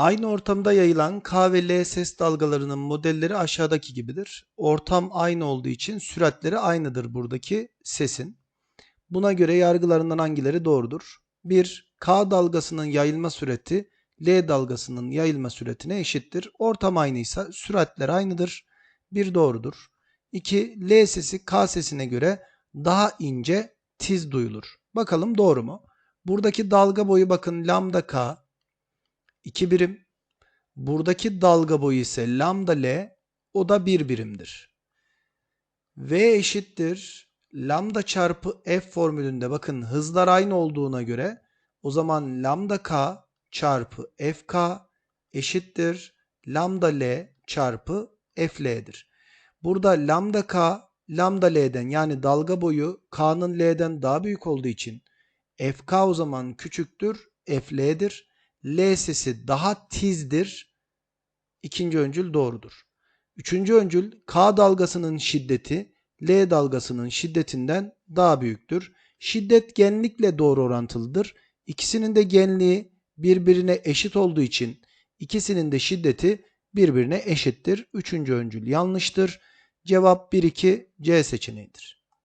Aynı ortamda yayılan K ve L ses dalgalarının modelleri aşağıdaki gibidir. Ortam aynı olduğu için süratleri aynıdır buradaki sesin. Buna göre yargılarından hangileri doğrudur? 1. K dalgasının yayılma süreti L dalgasının yayılma süretine eşittir. Ortam aynıysa süratler aynıdır. 1 doğrudur. 2. L sesi K sesine göre daha ince, tiz duyulur. Bakalım doğru mu? Buradaki dalga boyu bakın lambda K 2 birim. Buradaki dalga boyu ise lambda L o da 1 birimdir. V eşittir lambda çarpı F formülünde bakın hızlar aynı olduğuna göre o zaman lambda K çarpı FK eşittir lambda L çarpı FL'dir. Burada lambda K lambda L'den yani dalga boyu K'nın L'den daha büyük olduğu için FK o zaman küçüktür FL'dir. L sesi daha tizdir. İkinci öncül doğrudur. Üçüncü öncül K dalgasının şiddeti L dalgasının şiddetinden daha büyüktür. Şiddet genlikle doğru orantılıdır. İkisinin de genliği birbirine eşit olduğu için ikisinin de şiddeti birbirine eşittir. Üçüncü öncül yanlıştır. Cevap 1-2 C seçeneğidir.